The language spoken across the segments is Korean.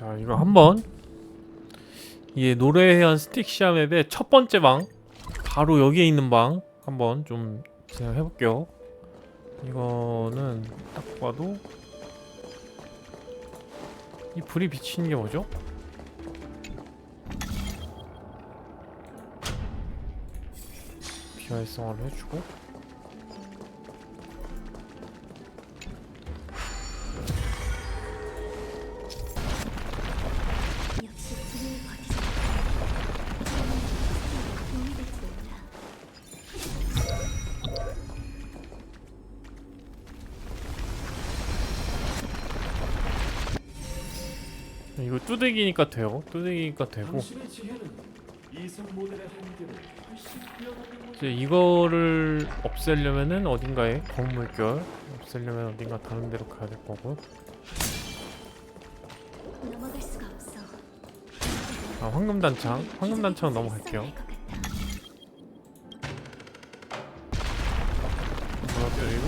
자 이거 한번 이 노래해안 스틱 시아 맵의 첫 번째 방 바로 여기에 있는 방 한번 좀 진행해 볼게요. 이거는 딱 봐도 이 불이 비치는 게 뭐죠? 비활성화를 해주고 이거 뚜대기니까 돼요. 뚜대기니까 되고. 이제 이거를 없애려면은 어딘가에 검물결 없애려면 어딘가 다른 데로 가야 될 거고. 넘어갈 수가 없어. 아 황금 단창. 황금 단창 넘어갈게요. 무너뜨리고?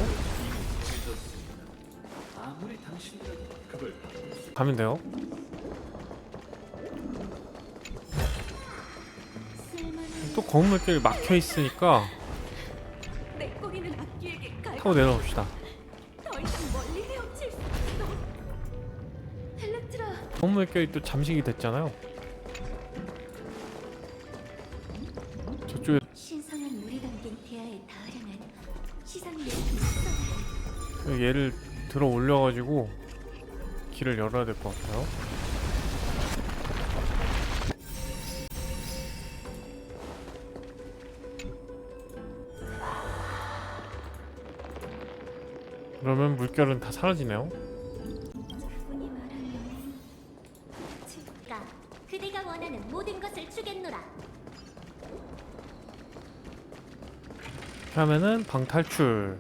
아무리 당신이라도 그걸 가면 돼요 또 검물결이 막혀 있으니까. 타고 없어. 엘렉트라, 검물결이 또 잠식이 됐잖아요 저쪽에. 얘를 들어 올려가지고 길을 열어야 될 것 같아요 그러면 물결은 다 사라지네요 가 그대가 원하는 모든 것을 주겠노라. 이렇게 하면은 방 탈출